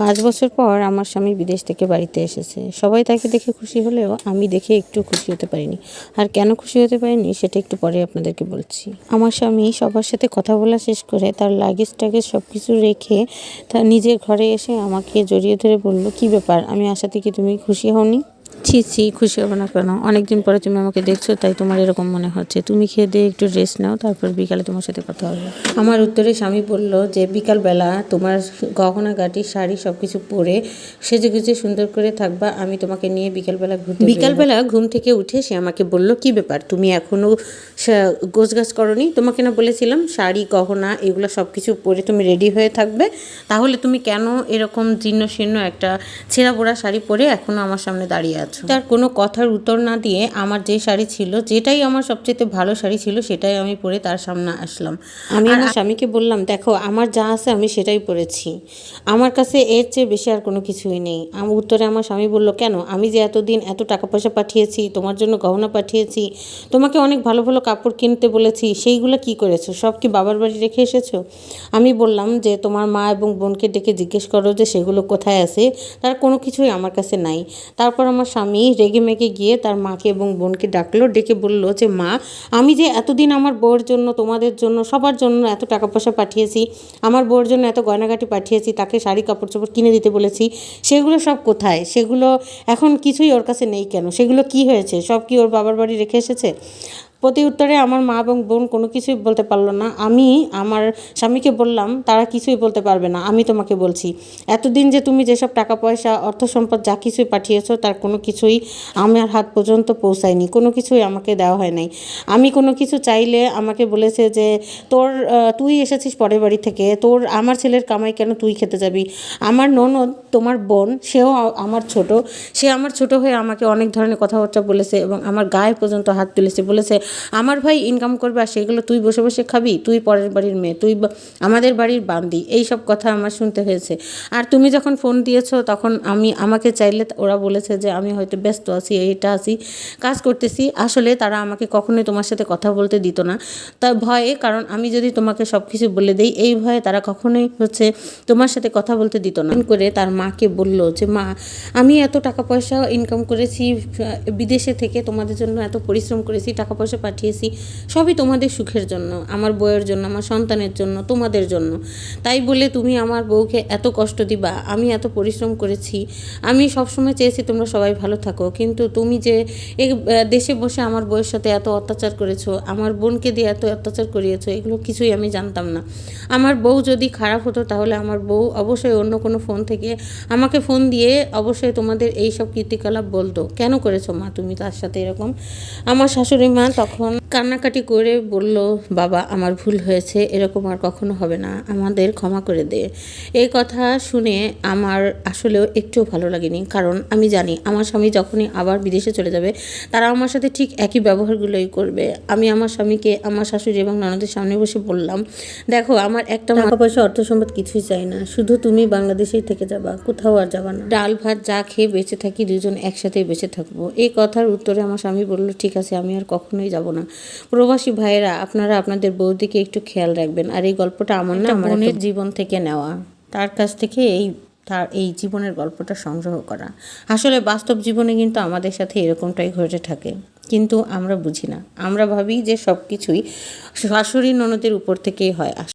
পাঁচ বছর পর আমার স্বামী বিদেশ থেকে বাড়িতে এসেছে। সবাই তাকে দেখে খুশি হলেও আমি দেখে একটু খুশি হতে পারিনি। আর কেন খুশি হতে পারিনি সেটা একটু পরে আপনাদেরকে বলছি। আমার স্বামী সবার সাথে কথা বলা শেষ করে তার লাগেজ টাগেজ সব কিছু রেখে তার নিজের ঘরে এসে আমাকে জড়িয়ে ধরে বলল, কি ব্যাপার? আমি আশাতে কি তুমি খুশি হওনি? ছি ছি, খুশি হবে না কেন? অনেকদিন পরে তুমি আমাকে দেখছ, তাই তোমার এরকম মনে হচ্ছে। তুমি খেয়ে দিয়ে একটু রেস্ট নাও, তারপর বিকালে তোমার সাথে কথা হবে। আমার উত্তরে স্বামী বলল যে, বিকালবেলা তোমার গহনা গাটি শাড়ি সব কিছু পরে সেজে গুজে সুন্দর করে থাকবা, আমি তোমাকে নিয়ে বিকালবেলা ঘুরতে বিকালবেলা ঘুম থেকে উঠে সে আমাকে বলল, কি ব্যাপার? তুমি এখনও গোছগাছ করনি? তোমাকে না বলেছিলাম, শাড়ি, গহনা, এগুলো সব কিছু পরে তুমি রেডি হয়ে থাকবে। তাহলে তুমি কেন এরকম জীর্ণ শীর্ণ একটা ছেঁড়া পোড়া শাড়ি পরে এখনও আমার সামনে দাঁড়িয়ে আছো? তার কোনো কথার উত্তর না দিয়ে আমার যে শাড়ি ছিল যেটাই আমার সবচেয়ে ভালো শাড়ি ছিল সেটাই আমি পরে তার সামনে আসলাম। আমি আমার স্বামীকে বললাম দেখো আমার যা আছে আমি সেটাই পরেছি। আমার কাছে এর চেয়ে বেশি আর কোনো কিছুই নেই। আমার উত্তরে আমার স্বামী বলল কেন? আমি যে এতদিন এত টাকা পয়সা পাঠিয়েছি তোমার জন্য গহনা পাঠিয়েছি তোমাকে অনেক ভালো ভালো কাপড় কিনতে বলেছি সেইগুলো কি করেছ? সব কি বাবার বাড়ি রেখে এসেছ? আমি বললাম যে তোমার মা এবং বোনকে ডেকে জিজ্ঞেস করো যে সেগুলো কোথায় আছে? তার কোনো কিছুই আমার কাছে নাই। তারপর আমার স্বামী রেগে মেগে গিয়ে তার মাকে এবং বোনকে ডাকলো, ডেকে বলল যে, মা, আমি যে এতদিন আমার বউয়ের জন্য, তোমাদের জন্য, সবার জন্য এত টাকা পয়সা পাঠিয়েছি, আমার বউয়ের জন্য এত গয়নাগাটি পাঠিয়েছি, তাকে শাড়ি কাপড় চোপড় কিনে দিতে বলেছি, সেগুলো সব কোথায়? সেগুলো এখন কিছুই ওর কাছে নেই কেন? সেগুলো কি হয়েছে? সব কি ওর বাবার বাড়ি রেখে এসেছে? প্রতি উত্তরে আমার মা এবং বোন কোনো কিছুই বলতে পারল না। আমি আমার স্বামীকে বললাম, তারা কিছুই বলতে পারবে না, আমি তোমাকে বলছি। এতদিন যে তুমি যেসব টাকা পয়সা অর্থ সম্পদ যা কিছুই পাঠিয়েছো, তার কোনো কিছুই আমার হাত পর্যন্ত পৌঁছায়নি। কোনো কিছুই আমাকে দেওয়া হয় নাই। আমি কোনো কিছু চাইলে আমাকে বলেছে যে, তোর তুই এসেছিস পরের বাড়ি থেকে, তোর, আমার ছেলের কামাই কেন তুই খেতে যাবি? আমার ননদ, তোমার বোন, সেও আমার ছোট, সে আমার ছোট হয়ে আমাকে অনেক ধরনের কথাবার্তা বলেছে এবং আমার গায়ে পর্যন্ত হাত তুলেছে। বলেছে আমার ভাই ইনকাম করবে আর সেগুলো তুই বসে বসে খাবি, তুই পরের বাড়ির মেয়ে, তুই আমাদের বাড়ির বান্দি এই সব কথা আমার শুনতে হয়েছে। আর তুমি যখন ফোন দিয়েছ তখন আমি, আমাকে চাইলে ওরা বলেছে যে আমি হয়তো ব্যস্ত আছি, এইটা আছি, কাজ করতেছি। আসলে তারা আমাকে কখনোই তোমার সাথে কথা বলতে দিত না। তার ভয়ে, কারণ আমি যদি তোমাকে সব কিছু বলে দিই, এই ভয়ে তারা কখনোই হচ্ছে তোমার সাথে কথা বলতে দিত না। করে তার মাকে বলল যে, মা, আমি এত টাকা পয়সা ইনকাম করেছি বিদেশে থেকে তোমাদের জন্য এত পরিশ্রম করেছি, টাকা পয়সা পাঠিয়েছি, সবই তোমাদের সুখের জন্য, আমার বউয়ের জন্য, আমার সন্তানের জন্য, তোমাদের জন্য। তাই বলে তুমি আমার বউকে এত কষ্ট দিবা, আমি এত পরিশ্রম করেছি, আমি সবসময় চেয়েছি তোমরা সবাই ভালো থাকো, কিন্তু তুমি যে দেশে বসে আমার বউয়ের সাথে এত অত্যাচার করেছ, আমার বোনকে দিয়ে এত অত্যাচার করিয়েছো, এগুলো কিছুই আমি জানতাম না। আমার বউ যদি খারাপ হতো, তাহলে আমার বউ অবশ্যই অন্য কোনো ফোন থেকে আমাকে ফোন দিয়ে অবশ্যই তোমাদের এই সব কীর্তিকলাপ বলতো, কেন করেছ মা তুমি তার সাথে এরকম? আমার শাশুড়ি মা তখন কান্নাকাটি করে বলল বাবা আমার ভুল হয়েছে এরকম আর কখনো হবে না আমাদের ক্ষমা করে দে। এই কথা শুনে আমার আসলেও একটুও ভালো লাগেনি কারণ আমি জানি আমার স্বামী যখনই আবার বিদেশে চলে যাবে তারা আমার সাথে ঠিক একই ব্যবহারগুলোই করবে। আমি আমার স্বামীকে আমার শাশুড়ি এবং ননদের সামনে বসে বললাম দেখো আমার একটা টাকা পয়সা অর্থ সম্পদ কিছুই চাই না শুধু তুমি বাংলাদেশেই থেকে যাবা কোথাও আর যাবা না। ডাল ভাত যা খেয়ে বেঁচে থাকি দুজন একসাথেই বেঁচে থাকব। এই কথার উত্তরে আমার স্বামী বলল ঠিক আছে আমি আর কখনোই যাব না। প্রবাসী ভাইয়েরা আপনারা আপনাদের বৌদিকে একটু খেয়াল রাখবেন। আর এই গল্পটা আমার না আমার বোনের জীবন থেকে নেওয়া। তার কাছ থেকে এই তার এই জীবনের গল্পটা সংগ্রহ করা। আসলে বাস্তব জীবনে কিন্তু আমাদের সাথে এরকমটাই ঘটে থাকে। কিন্তু আমরা বুঝি না। আমরা ভাবি যে সব কিছুই শাশুড়ি ননদের উপর থেকেই হয়।